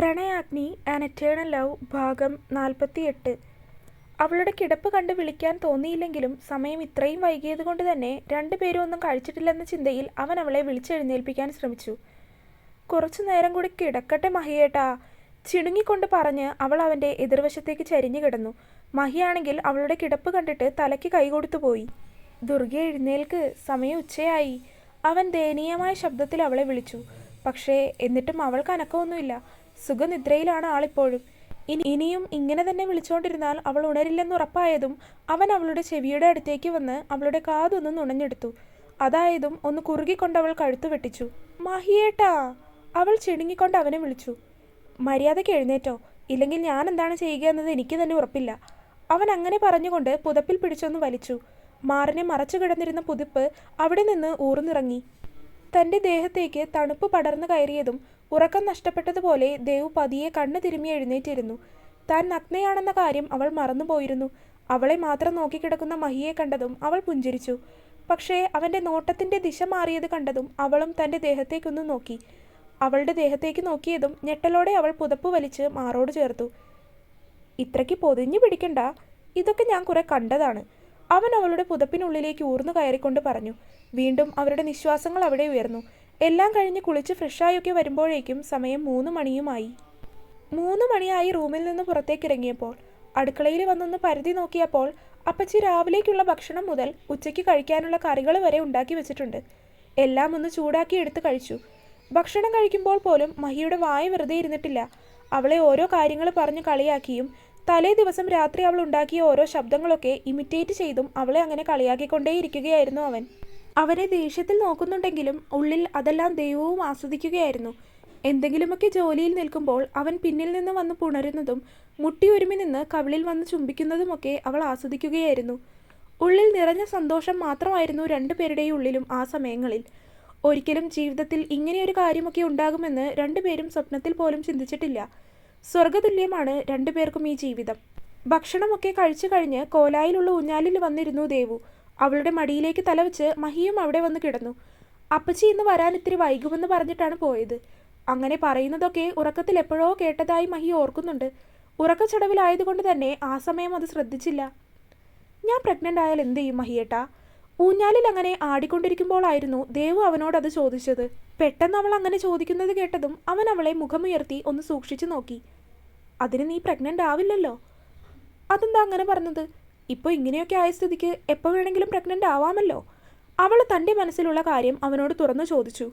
Pranayagni an eternal love ഭാഗം നാൽപ്പത്തിയെട്ട്. അവളുടെ കിടപ്പ് കണ്ട് വിളിക്കാൻ തോന്നിയില്ലെങ്കിലും സമയം ഇത്രയും വൈകിയതുകൊണ്ട് തന്നെ രണ്ടുപേരും ഒന്നും കഴിച്ചിട്ടില്ലെന്ന ചിന്തയിൽ അവൻ അവളെ വിളിച്ചെഴുന്നേൽപ്പിക്കാൻ ശ്രമിച്ചു. കുറച്ചു നേരം കൂടി കിടക്കട്ടെ മഹിയേട്ടാ. ചിണുങ്ങിക്കൊണ്ട് പറഞ്ഞ് അവൾ അവന്റെ എതിർവശത്തേക്ക് ചരിഞ്ഞു കിടന്നു. മഹിയാണെങ്കിൽ അവളുടെ കിടപ്പ് കണ്ടിട്ട് തലയ്ക്ക് കൈകൊടുത്തു പോയി. ദുർഗ എഴുന്നേൽക്ക്. സമയം ഉച്ചയായി. അവൻ ദയനീയമായ ശബ്ദത്തിൽ അവളെ വിളിച്ചു. പക്ഷേ എന്നിട്ടും അവൾക്ക് അനക്കമൊന്നുമില്ല. സുഖനിദ്രയിലാണ് ആളിപ്പോഴും. ഇനി ഇനിയും ഇങ്ങനെ തന്നെ വിളിച്ചുകൊണ്ടിരുന്നാൽ അവൾ ഉണരില്ലെന്ന് ഉറപ്പായതും അവൻ അവളുടെ ചെവിയുടെ അടുത്തേക്ക് വന്ന് അവളുടെ കാതൊന്ന് നുണഞ്ഞെടുത്തു. അതായതും ഒന്ന് കുറുകിക്കൊണ്ട് അവൾ കഴുത്തു വെട്ടിച്ചു. മഹിയേട്ടാ അവൾ ചിണുങ്ങിക്കൊണ്ട് അവനെ വിളിച്ചു. മര്യാദയ്ക്ക് എഴുന്നേറ്റോ. ഇല്ലെങ്കിൽ ഞാൻ എന്താണ് ചെയ്യുക എന്നത് എനിക്ക് തന്നെ ഉറപ്പില്ല. അവൻ അങ്ങനെ പറഞ്ഞുകൊണ്ട് പുതപ്പിൽ പിടിച്ചൊന്ന് വലിച്ചു. മാറിനെ മറച്ചു കിടന്നിരുന്ന പുതിപ്പ് അവിടെ നിന്ന് ഊർന്നിറങ്ങി. തന്റെ ദേഹത്തേക്ക് തണുപ്പ് പടർന്നു കയറിയതും ഉറക്കം നഷ്ടപ്പെട്ടതുപോലെ ദേവ് പതിയെ കണ്ണു തിരുമ്മി എഴുന്നേറ്റിരുന്നു. താൻ നഗ്നയാണെന്ന കാര്യം അവൾ മറന്നുപോയിരുന്നു. അവളെ മാത്രം നോക്കിക്കിടക്കുന്ന മഹിയെ കണ്ടതും അവൾ പുഞ്ചിരിച്ചു. പക്ഷേ അവന്റെ നോട്ടത്തിന്റെ ദിശ മാറിയത് കണ്ടതും അവളും തന്റെ ദേഹത്തേക്കൊന്ന് നോക്കി. അവളുടെ ദേഹത്തേക്ക് നോക്കിയതും ഞെട്ടലോടെ അവൾ പുതപ്പ് വലിച്ച് മാറോട് ചേർത്തു. ഇത്രയ്ക്ക് പൊതിഞ്ഞു പിടിക്കണ്ട. ഇതൊക്കെ ഞാൻ കുറെ കണ്ടതാണ്. അവൻ അവളുടെ പുതപ്പിനുള്ളിലേക്ക് ഊർന്നു കയറിക്കൊണ്ട് പറഞ്ഞു. വീണ്ടും അവരുടെ നിശ്വാസങ്ങൾ അവിടെ ഉയർന്നു. എല്ലാം കഴിഞ്ഞ് കുളിച്ച് ഫ്രഷായൊക്കെ വരുമ്പോഴേക്കും സമയം മൂന്ന് മണിയുമായി. മൂന്ന് മണിയായി റൂമിൽ നിന്ന് പുറത്തേക്ക് ഇറങ്ങിയപ്പോൾ അടുക്കളയിൽ വന്നൊന്ന് പരുതി നോക്കിയപ്പോൾ അപ്പച്ചി രാവിലേക്കുള്ള ഭക്ഷണം മുതൽ ഉച്ചയ്ക്ക് കഴിക്കാനുള്ള കറികൾ വരെ ഉണ്ടാക്കി വെച്ചിട്ടുണ്ട്. എല്ലാം ഒന്ന് ചൂടാക്കി എടുത്ത് കഴിച്ചു. ഭക്ഷണം കഴിക്കുമ്പോൾ പോലും മഹിയുടെ വായ വെറുതെ ഇരുന്നിട്ടില്ല. അവളെ ഓരോ കാര്യങ്ങൾ പറഞ്ഞ് കളിയാക്കിയും തലേ ദിവസം രാത്രി അവൾ ഉണ്ടാക്കിയ ഓരോ ശബ്ദങ്ങളൊക്കെ ഇമിറ്റേറ്റ് ചെയ്തും അവളെ അങ്ങനെ കളിയാക്കിക്കൊണ്ടേയിരിക്കുകയായിരുന്നു അവൻ. അവരെ ദേഷ്യത്തിൽ നോക്കുന്നുണ്ടെങ്കിലും ഉള്ളിൽ അതെല്ലാം ദൈവവും ആസ്വദിക്കുകയായിരുന്നു. എന്തെങ്കിലുമൊക്കെ ജോലിയിൽ നിൽക്കുമ്പോൾ അവൻ പിന്നിൽ നിന്ന് വന്ന് പുണരുന്നതും മുട്ടി ഒരുമി നിന്ന് കവിളിൽ വന്ന് ചുംബിക്കുന്നതുമൊക്കെ അവൾ ആസ്വദിക്കുകയായിരുന്നു. ഉള്ളിൽ നിറഞ്ഞ സന്തോഷം മാത്രമായിരുന്നു രണ്ടുപേരുടെയും ഉള്ളിലും ആ സമയങ്ങളിൽ. ഒരിക്കലും ജീവിതത്തിൽ ഇങ്ങനെയൊരു കാര്യമൊക്കെ ഉണ്ടാകുമെന്ന് രണ്ടുപേരും സ്വപ്നത്തിൽ പോലും ചിന്തിച്ചിട്ടില്ല. സ്വർഗതുല്യമാണ് രണ്ടുപേർക്കും ഈ ജീവിതം. ഭക്ഷണമൊക്കെ കഴിച്ചു കഴിഞ്ഞ് കോലായിലുള്ള ഉഞ്ഞാലിൽ വന്നിരുന്നു ദേവു. അവളുടെ മടിയിലേക്ക് തലവെച്ച് മഹിയും അവിടെ വന്ന് കിടന്നു. അപ്പച്ചി ഇന്ന് വരാൻ ഇത്തിരി വൈകുമെന്ന് പറഞ്ഞിട്ടാണ് പോയത്. അങ്ങനെ പറയുന്നതൊക്കെ ഉറക്കത്തിൽ എപ്പോഴോ കേട്ടതായി മഹി ഓർക്കുന്നുണ്ട്. ഉറക്കച്ചടവിലായതുകൊണ്ട് തന്നെ ആ സമയം അത് ശ്രദ്ധിച്ചില്ല. ഞാൻ പ്രഗ്നന്റ് ആയാൽ എന്ത് ചെയ്യും മഹിയേട്ടാ? ഊഞ്ഞാലിൽ അങ്ങനെ ആടിക്കൊണ്ടിരിക്കുമ്പോഴായിരുന്നു ദേവു അവനോട് അത് ചോദിച്ചത്. പെട്ടെന്ന് അവൾ അങ്ങനെ ചോദിക്കുന്നത് കേട്ടതും അവൻ അവളെ മുഖമുയർത്തി ഒന്ന് സൂക്ഷിച്ചു നോക്കി. അതിന് നീ പ്രഗ്നന്റ് ആവില്ലല്ലോ? അതെന്താ അങ്ങനെ പറഞ്ഞത്? ഇപ്പോൾ ഇങ്ങനെയൊക്കെ ആയ സ്ഥിതിക്ക് എപ്പോൾ വേണമെങ്കിലും പ്രഗ്നന്റ് ആവാമല്ലോ? അവൾ തന്റെ മനസ്സിലുള്ള കാര്യം അവനോട് തുറന്നു ചോദിച്ചു.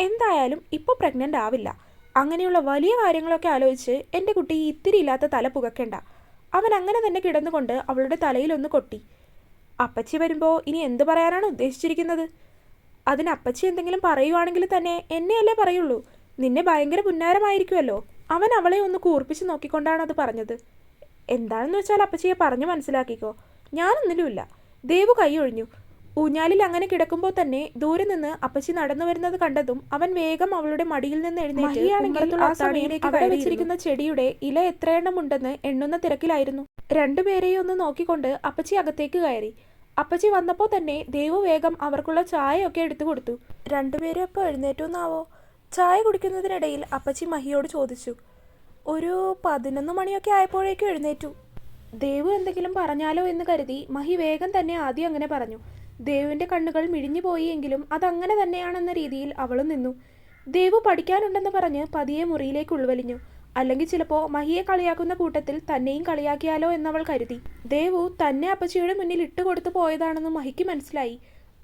എന്തായാലും ഇപ്പോൾ പ്രഗ്നന്റ് ആവില്ല. അങ്ങനെയുള്ള വലിയ കാര്യങ്ങളൊക്കെ ആലോചിച്ച് എന്റെ കുട്ടി ഇത്തിരി ഇല്ലാത്ത തല പുകക്കേണ്ട. അവൻ അങ്ങനെ തന്നെ കിടന്നുകൊണ്ട് അവളുടെ തലയിലൊന്ന് കൊട്ടി. അപ്പച്ചി വരുമ്പോൾ ഇനി എന്ത് പറയാനാണ് ഉദ്ദേശിച്ചിരിക്കുന്നത്? അതിന് അപ്പച്ചി എന്തെങ്കിലും പറയുവാണെങ്കിൽ തന്നെ എന്നെയല്ലേ പറയുള്ളൂ. നിന്നെ ഭയങ്കര പുന്നാരമായിരിക്കുമല്ലോ അവൻ അവളെ ഒന്ന് കൂർപ്പിച്ച് നോക്കിക്കൊണ്ടാണ് അത് പറഞ്ഞത്. എന്താണെന്ന് വെച്ചാൽ അപ്പച്ചിയെ പറഞ്ഞു മനസ്സിലാക്കിക്കോ. ഞാനൊന്നിലുമില്ല. ദേവു കൈയൊഴിഞ്ഞു ഒഴിഞ്ഞു. ഊഞ്ഞാലിൽ അങ്ങനെ കിടക്കുമ്പോൾ തന്നെ ദൂരെ നിന്ന് അപ്പച്ചി നടന്നു വരുന്നത് കണ്ടതും അവൻ വേഗം അവളുടെ മടിയിൽ നിന്ന് എഴുന്നേറ്റ് വെച്ചിരിക്കുന്ന ചെടിയുടെ ഇല എത്രയെണ്ണം ഉണ്ടെന്ന് എണ്ണുന്ന തിരക്കിലായിരുന്നു. രണ്ടുപേരെയും ഒന്ന് നോക്കിക്കൊണ്ട് അപ്പച്ചി അകത്തേക്ക് കയറി. അപ്പച്ചി വന്നപ്പോൾ തന്നെ ദേവു വേഗം അവർക്കുള്ള ചായയൊക്കെ എടുത്തു കൊടുത്തു. രണ്ടുപേരും എപ്പോൾ എഴുന്നേറ്റുന്നാവോ? ചായ കുടിക്കുന്നതിനിടയിൽ അപ്പച്ചി മഹിയോട് ചോദിച്ചു ഒരു പതിനൊന്ന് മണിയൊക്കെ ആയപ്പോഴേക്കും എഴുന്നേറ്റു. ദേവു എന്തെങ്കിലും പറഞ്ഞാലോ എന്ന് കരുതി മഹി വേഗം തന്നെ ആദ്യം അങ്ങനെ പറഞ്ഞു. ദേവുവിന്റെ കണ്ണുകൾ മിഴിഞ്ഞു പോയി എങ്കിലും അതങ്ങനെ തന്നെയാണെന്ന രീതിയിൽ അവളും നിന്നു. ദേവു പഠിക്കാനുണ്ടെന്ന് പറഞ്ഞ് പതിയെ മുറിയിലേക്ക് ഉൾവലിഞ്ഞു. അല്ലെങ്കിൽ ചിലപ്പോൾ മഹിയെ കളിയാക്കുന്ന കൂട്ടത്തിൽ തന്നെയും കളിയാക്കിയാലോ എന്നവൾ കരുതി. ദേവു തന്നെ അപ്പച്ചിയുടെ മുന്നിൽ ഇട്ടുകൊടുത്തു പോയതാണെന്ന് മഹിക്ക് മനസ്സിലായി.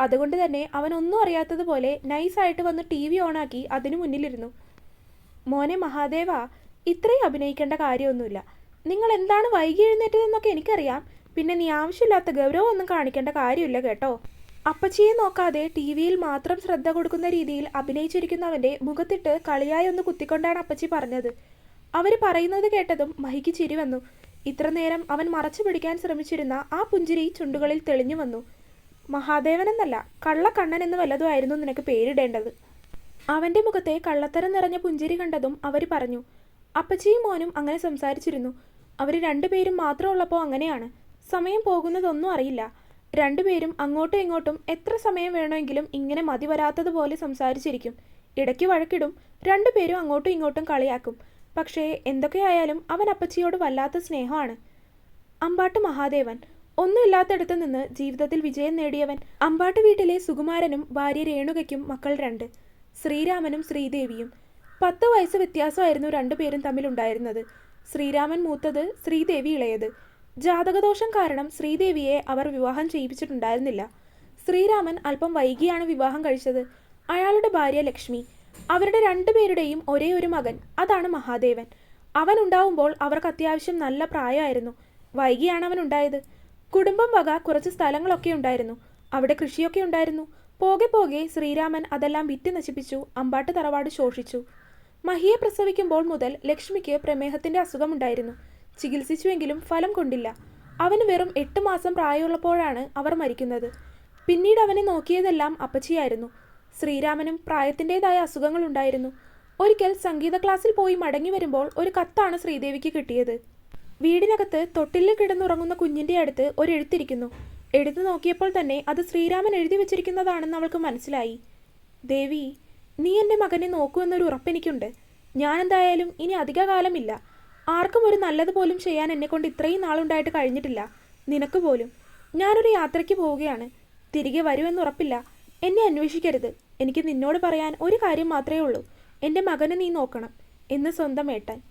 അതുകൊണ്ട് തന്നെ അവൻ ഒന്നും അറിയാത്തതുപോലെ നൈസായിട്ട് വന്ന് ടി വി ഓണാക്കി അതിനു മുന്നിലിരുന്നു. മോനെ മഹാദേവ ഇത്രയും അഭിനയിക്കേണ്ട കാര്യമൊന്നുമില്ല. നിങ്ങൾ എന്താണ് വൈകി എഴുന്നേറ്റതെന്നൊക്കെ എനിക്കറിയാം. പിന്നെ നീ ആവശ്യമില്ലാത്ത ഗൗരവമൊന്നും കാണിക്കേണ്ട കാര്യമില്ല കേട്ടോ. അപ്പച്ചിയെ നോക്കാതെ ടി വിയിൽ മാത്രം ശ്രദ്ധ കൊടുക്കുന്ന രീതിയിൽ അഭിനയിച്ചിരിക്കുന്നവന്റെ മുഖത്തിട്ട് കളിയായി ഒന്ന് കുത്തിക്കൊണ്ടാണ് അപ്പച്ചി പറഞ്ഞത്. അവർ പറയുന്നത് കേട്ടതും മഹിക്ക് ചിരി വന്നു. ഇത്ര നേരം അവൻ മറച്ചു പിടിക്കാൻ ശ്രമിച്ചിരുന്ന ആ പുഞ്ചിരി ചുണ്ടുകളിൽ തെളിഞ്ഞു വന്നു. മഹാദേവൻ എന്നല്ല കള്ളക്കണ്ണൻ എന്ന് വല്ലതുമായിരുന്നു നിനക്ക് പേരിടേണ്ടത്. അവന്റെ മുഖത്തെ കള്ളത്തരം നിറഞ്ഞ പുഞ്ചിരി കണ്ടതും അവർ പറഞ്ഞു അപ്പച്ചിയും മോനും അങ്ങനെ സംസാരിച്ചിരുന്നു. അവർ രണ്ടുപേരും മാത്രമുള്ളപ്പോൾ അങ്ങനെയാണ്. സമയം പോകുന്നതൊന്നും അറിയില്ല. രണ്ടുപേരും അങ്ങോട്ടും ഇങ്ങോട്ടും എത്ര സമയം വേണമെങ്കിലും ഇങ്ങനെ മതി വരാത്തതുപോലെ സംസാരിച്ചിരിക്കും. ഇടയ്ക്ക് വഴക്കിടും. രണ്ടുപേരും അങ്ങോട്ടും ഇങ്ങോട്ടും കളിയാക്കും. പക്ഷേ എന്തൊക്കെയായാലും അവൻ അപ്പച്ചിയോട് വല്ലാത്ത സ്നേഹമാണ്. അമ്പാട്ട് മഹാദേവൻ. ഒന്നുമില്ലാത്തടത്ത് നിന്ന് ജീവിതത്തിൽ വിജയം നേടിയവൻ. അമ്പാട്ട് വീട്ടിലെ സുകുമാരനും ഭാര്യ രേണുകയ്ക്കും മക്കൾ രണ്ട്. ശ്രീരാമനും ശ്രീദേവിയും. പത്ത് വയസ്സ് വ്യത്യാസമായിരുന്നു രണ്ടുപേരും തമ്മിലുണ്ടായിരുന്നത്. ശ്രീരാമൻ മൂത്തത് ശ്രീദേവി ഇളയത്. ജാതകദോഷം കാരണം ശ്രീദേവിയെ അവർ വിവാഹം ചെയ്യിപ്പിച്ചിട്ടുണ്ടായിരുന്നില്ല. ശ്രീരാമൻ അല്പം വൈകിയാണ് വിവാഹം കഴിച്ചത്. അയാളുടെ ഭാര്യ ലക്ഷ്മി. അവരുടെ രണ്ടുപേരുടെയും ഒരേ ഒരു മകൻ അതാണ് മഹാദേവൻ. അവൻ ഉണ്ടാവുമ്പോൾ അവർക്ക് അത്യാവശ്യം നല്ല പ്രായമായിരുന്നു. വൈകിയാണ് അവൻ ഉണ്ടായത്. കുടുംബം വക കുറച്ച് സ്ഥലങ്ങളൊക്കെ ഉണ്ടായിരുന്നു. അവിടെ കൃഷിയൊക്കെ ഉണ്ടായിരുന്നു. പോകെ പോകെ ശ്രീരാമൻ അതെല്ലാം വിറ്റ് നശിപ്പിച്ചു അമ്പാട്ട് തറവാട് ശോഷിച്ചു. മഹിയെ പ്രസവിക്കുമ്പോൾ മുതൽ ലക്ഷ്മിക്ക് പ്രമേഹത്തിന്റെ അസുഖമുണ്ടായിരുന്നു. ചികിത്സിച്ചുവെങ്കിലും ഫലം കൊണ്ടില്ല. അവന് വെറും എട്ട് മാസം പ്രായമുള്ളപ്പോഴാണ് അവർ മരിക്കുന്നത്. പിന്നീട് അവനെ നോക്കിയതെല്ലാം അപ്പച്ചിയായിരുന്നു. ശ്രീരാമനും പ്രായത്തിന്റെതായ അസുഖങ്ങളുണ്ടായിരുന്നു. ഒരിക്കൽ സംഗീത ക്ലാസ്സിൽ പോയി മടങ്ങി വരുമ്പോൾ ഒരു കത്താണ് ശ്രീദേവിക്ക് കിട്ടിയത്. വീടിനകത്ത് തൊട്ടിലിൽ കിടന്നുറങ്ങുന്ന കുഞ്ഞിന്റെ അടുത്ത് ഒരു എഴുത്തിരിക്കുന്നു. എടുത്തു നോക്കിയപ്പോൾ തന്നെ അത് ശ്രീരാമൻ എഴുതി വെച്ചിരിക്കുന്നതാണെന്ന് അവൾക്ക് മനസ്സിലായി. ദേവി നീ എന്റെ മകനെ നോക്കുമെന്നൊരു ഉറപ്പെനിക്കുണ്ട് ഞാനെന്തായാലും ഇനി അധികകാലമില്ല. ആർക്കും ഒരു നല്ലത് പോലും ചെയ്യാൻ എന്നെക്കൊണ്ട് ഇത്രയും നാളുണ്ടായിട്ട് കഴിഞ്ഞിട്ടില്ല. നിനക്ക് പോലും. ഞാനൊരു യാത്രയ്ക്ക് പോവുകയാണ്. തിരികെ വരുമെന്ന് ഉറപ്പില്ല. എന്നെ അന്വേഷിക്കരുത്. എനിക്ക് നിന്നോട് പറയാൻ ഒരു കാര്യം മാത്രമേ ഉള്ളൂ. എന്റെ മകനെ നീ നോക്കണം. എന്ന് സ്വന്തം ഏട്ടൻ.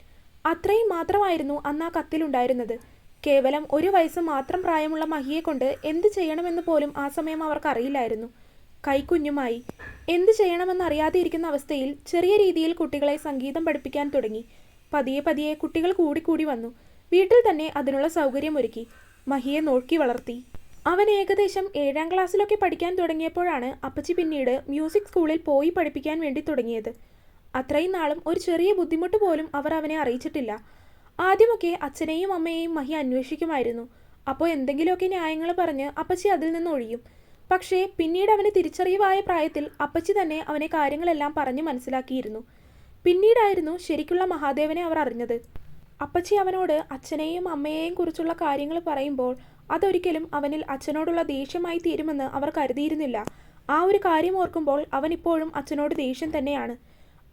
അത്രയും മാത്രമായിരുന്നു അന്ന് ആ കത്തിലുണ്ടായിരുന്നത്. കേവലം ഒരു വയസ്സ് മാത്രം പ്രായമുള്ള മഹിയെ കൊണ്ട് എന്ത് ചെയ്യണമെന്ന് പോലും ആ സമയം അവർക്ക് അറിയില്ലായിരുന്നു. കൈക്കുഞ്ഞുമായി. എന്ത് ചെയ്യണമെന്ന് അറിയാതെ ഇരിക്കുന്ന അവസ്ഥയിൽ ചെറിയ രീതിയിൽ കുട്ടികളെ സംഗീതം പഠിപ്പിക്കാൻ തുടങ്ങി. പതിയെ പതിയെ കുട്ടികൾ കൂടിക്കൂടി വന്നു. വീട്ടിൽ തന്നെ അതിനുള്ള സൗകര്യമൊരുക്കി. മഹിയെ നോക്കി വളർത്തി. അവൻ ഏകദേശം ഏഴാം ക്ലാസ്സിലൊക്കെ പഠിക്കാൻ തുടങ്ങിയപ്പോഴാണ് അപ്പച്ചി പിന്നീട് മ്യൂസിക് സ്കൂളിൽ പോയി പഠിപ്പിക്കാൻ വേണ്ടി തുടങ്ങിയത്. അത്രയും നാളും ഒരു ചെറിയ ബുദ്ധിമുട്ട് പോലും അവർ അവനെ അറിയിച്ചിട്ടില്ല. ആദ്യമൊക്കെ അച്ഛനെയും അമ്മയെയും മഹി അന്വേഷിക്കുമായിരുന്നു. അപ്പോൾ എന്തെങ്കിലുമൊക്കെ ന്യായങ്ങൾ പറഞ്ഞ് അപ്പച്ചി അതിൽ നിന്ന് ഒഴിയും. പക്ഷേ പിന്നീട് അവന് തിരിച്ചറിയുവായ പ്രായത്തിൽ അപ്പച്ചി തന്നെ അവനെ കാര്യങ്ങളെല്ലാം പറഞ്ഞ് മനസ്സിലാക്കിയിരുന്നു. പിന്നീടായിരുന്നു ശരിക്കുള്ള മഹാദേവനെ അവർ അറിഞ്ഞത്. അപ്പച്ചി അവനോട് അച്ഛനെയും അമ്മയെയും കുറിച്ചുള്ള കാര്യങ്ങൾ പറയുമ്പോൾ അതൊരിക്കലും അവനിൽ അച്ഛനോടുള്ള ദേഷ്യമായി തീരുമെന്ന് അവർ കരുതിയിരുന്നില്ല. ആ ഒരു കാര്യം ഓർക്കുമ്പോൾ അവൻ ഇപ്പോഴും അച്ഛനോട് ദേഷ്യം തന്നെയാണ്.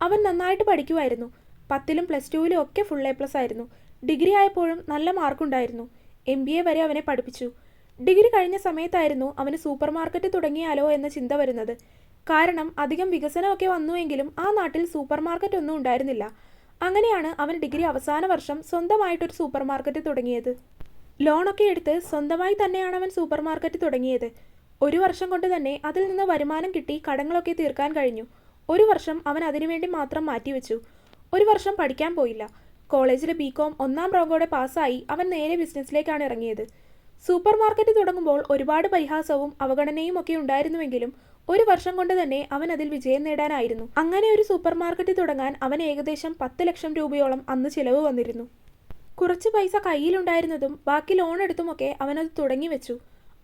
അവൻ നന്നായിട്ട് പഠിക്കുമായിരുന്നു പത്തിലും പ്ലസ് ടുവിലും ഒക്കെ ഫുൾ എ പ്ലസ് ആയിരുന്നു. ഡിഗ്രി ആയപ്പോഴും നല്ല മാർക്കുണ്ടായിരുന്നു എം ബി എ വരെ അവനെ പഠിപ്പിച്ചു. ഡിഗ്രി കഴിഞ്ഞ സമയത്തായിരുന്നു അവന് സൂപ്പർ മാർക്കറ്റ് തുടങ്ങിയാലോ എന്ന ചിന്ത വരുന്നത്. കാരണം അധികം വികസനമൊക്കെ വന്നുവെങ്കിലും ആ നാട്ടിൽ സൂപ്പർ മാർക്കറ്റ് ഒന്നും ഉണ്ടായിരുന്നില്ല. അങ്ങനെയാണ് അവൻ ഡിഗ്രി അവസാന വർഷം സ്വന്തമായിട്ടൊരു സൂപ്പർ മാർക്കറ്റ് തുടങ്ങിയത്. ലോണൊക്കെ എടുത്ത് സ്വന്തമായി തന്നെയാണ് അവൻ സൂപ്പർ മാർക്കറ്റ് തുടങ്ങിയത്. ഒരു വർഷം കൊണ്ട് തന്നെ അതിൽ നിന്ന് വരുമാനം കിട്ടി കടങ്ങളൊക്കെ തീർക്കാൻ കഴിഞ്ഞു. ഒരു വർഷം അവൻ അതിനുവേണ്ടി മാത്രം മാറ്റിവെച്ചു. ഒരു വർഷം പഠിക്കാൻ പോയില്ല. കോളേജിലെ ബി കോം ഒന്നാം റാങ്കോടെ പാസ്സായി അവൻ നേരെ ബിസിനസ്സിലേക്കാണ് ഇറങ്ങിയത്. സൂപ്പർ മാർക്കറ്റ് തുടങ്ങുമ്പോൾ ഒരുപാട് പരിഹാസവും അവഗണനയും ഒക്കെ ഉണ്ടായിരുന്നുവെങ്കിലും ഒരു വർഷം കൊണ്ട് തന്നെ അവൻ അതിൽ വിജയം നേടാനായിരുന്നു. അങ്ങനെ ഒരു സൂപ്പർ മാർക്കറ്റ് തുടങ്ങാൻ അവൻ ഏകദേശം പത്ത് ലക്ഷം രൂപയോളം അന്ന് ചിലവ് വന്നിരുന്നു. കുറച്ച് പൈസ കയ്യിലുണ്ടായിരുന്നതും ബാക്കി ലോൺ എടുത്തുമൊക്കെ അവനത് തുടങ്ങി വെച്ചു.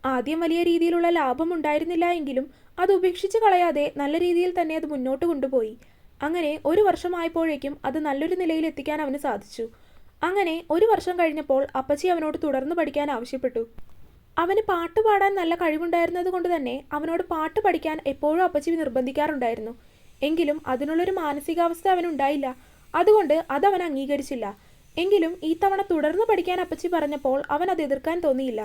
ആദ്യം വലിയ രീതിയിലുള്ള ലാഭം ഉണ്ടായിരുന്നില്ല എങ്കിലും അത് ഉപേക്ഷിച്ച് കളയാതെ നല്ല രീതിയിൽ തന്നെ അത് മുന്നോട്ട് കൊണ്ടുപോയി. അങ്ങനെ ഒരു വർഷമായപ്പോഴേക്കും അത് നല്ലൊരു നിലയിൽ എത്തിക്കാൻ അവന് സാധിച്ചു. അങ്ങനെ ഒരു വർഷം കഴിഞ്ഞപ്പോൾ അപ്പച്ചി അവനോട് തുടർന്ന് പഠിക്കാൻ ആവശ്യപ്പെട്ടു. അവന് പാട്ട് പാടാൻ നല്ല കഴിവുണ്ടായിരുന്നത് കൊണ്ട് തന്നെ അവനോട് പാട്ട് പഠിക്കാൻ എപ്പോഴും അപ്പച്ചി നിർബന്ധിക്കാറുണ്ടായിരുന്നു. എങ്കിലും അതിനുള്ളൊരു മാനസികാവസ്ഥ അവനുണ്ടായില്ല. അതുകൊണ്ട് അതവൻ അംഗീകരിച്ചില്ല. എങ്കിലും ഈ തവണ തുടർന്ന് പഠിക്കാൻ അപ്പച്ചി പറഞ്ഞപ്പോൾ അവൻ അത് എതിർക്കാൻ തോന്നിയില്ല.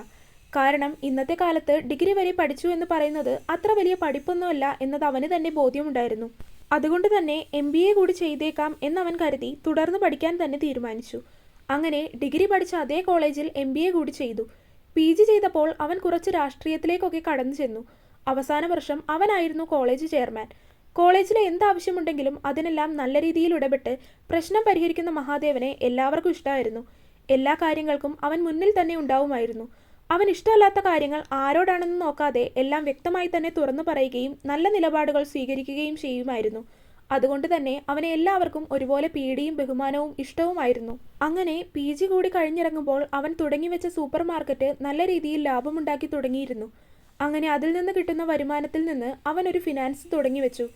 കാരണം ഇന്നത്തെ കാലത്ത് ഡിഗ്രി വരെ പഠിച്ചു എന്ന് പറയുന്നത് അത്ര വലിയ പഠിപ്പൊന്നുമല്ല എന്നത് അവന് തന്നെ ബോധ്യമുണ്ടായിരുന്നു. അതുകൊണ്ട് തന്നെ എം കൂടി ചെയ്തേക്കാം എന്നവൻ കരുതി തുടർന്ന് പഠിക്കാൻ തന്നെ തീരുമാനിച്ചു. അങ്ങനെ ഡിഗ്രി പഠിച്ച അതേ കോളേജിൽ എം ബി എ കൂടി ചെയ്തു. പി ജി ചെയ്തപ്പോൾ അവൻ കുറച്ച് രാഷ്ട്രീയത്തിലേക്കൊക്കെ കടന്നു ചെന്നു. അവസാന വർഷം അവനായിരുന്നു കോളേജ് ചെയർമാൻ. കോളേജിലെ എന്താവശ്യമുണ്ടെങ്കിലും അതിനെല്ലാം നല്ല രീതിയിൽ ഇടപെട്ട് പ്രശ്നം പരിഹരിക്കുന്ന മഹാദേവനെ എല്ലാവർക്കും ഇഷ്ടമായിരുന്നു എല്ലാ കാര്യങ്ങൾക്കും അവൻ മുന്നിൽ തന്നെ ഉണ്ടാവുമായിരുന്നു. അവൻ ഇഷ്ടമല്ലാത്ത കാര്യങ്ങൾ ആരോടാണെന്ന് നോക്കാതെ എല്ലാം വ്യക്തമായി തന്നെ തുറന്നു പറയുകയും നല്ല നിലപാടുകൾ സ്വീകരിക്കുകയും ചെയ്യുമായിരുന്നു. അതുകൊണ്ട് തന്നെ അവനെ എല്ലാവർക്കും ഒരുപോലെ പേടിയും ബഹുമാനവും ഇഷ്ടവുമായിരുന്നു. അങ്ങനെ പി ജി കൂടി കഴിഞ്ഞിറങ്ങുമ്പോൾ അവൻ തുടങ്ങിവെച്ച സൂപ്പർ മാർക്കറ്റ് നല്ല രീതിയിൽ ലാഭമുണ്ടാക്കി തുടങ്ങിയിരുന്നു. അങ്ങനെ അതിൽ നിന്ന് കിട്ടുന്ന വരുമാനത്തിൽ നിന്ന് അവൻ ഒരു ഫിനാൻസ് തുടങ്ങി വെച്ചു.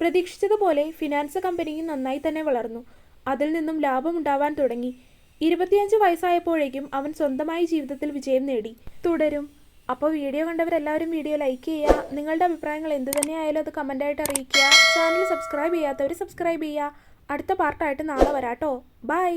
പ്രതീക്ഷിച്ചതുപോലെ ഫിനാൻസ് കമ്പനിയും നന്നായി തന്നെ വളർന്നു. അതിൽ നിന്നും ലാഭമുണ്ടാവാൻ തുടങ്ങി. ഇരുപത്തിയഞ്ച് വയസ്സായപ്പോഴേക്കും അവൻ സ്വന്തമായി ജീവിതത്തിൽ വിജയം നേടി. തുടരും. അപ്പോൾ വീഡിയോ കണ്ടവരെല്ലാവരും വീഡിയോ ലൈക്ക് ചെയ്യുക നിങ്ങളുടെ അഭിപ്രായങ്ങൾ എന്ത് തന്നെയായാലും അത് കമന്റായിട്ട് അറിയിക്കുക. ചാനൽ സബ്സ്ക്രൈബ് ചെയ്യാത്തവർ സബ്സ്ക്രൈബ് ചെയ്യുക അടുത്ത പാർട്ടായിട്ട് നാളെ വരാട്ടോ. ബൈ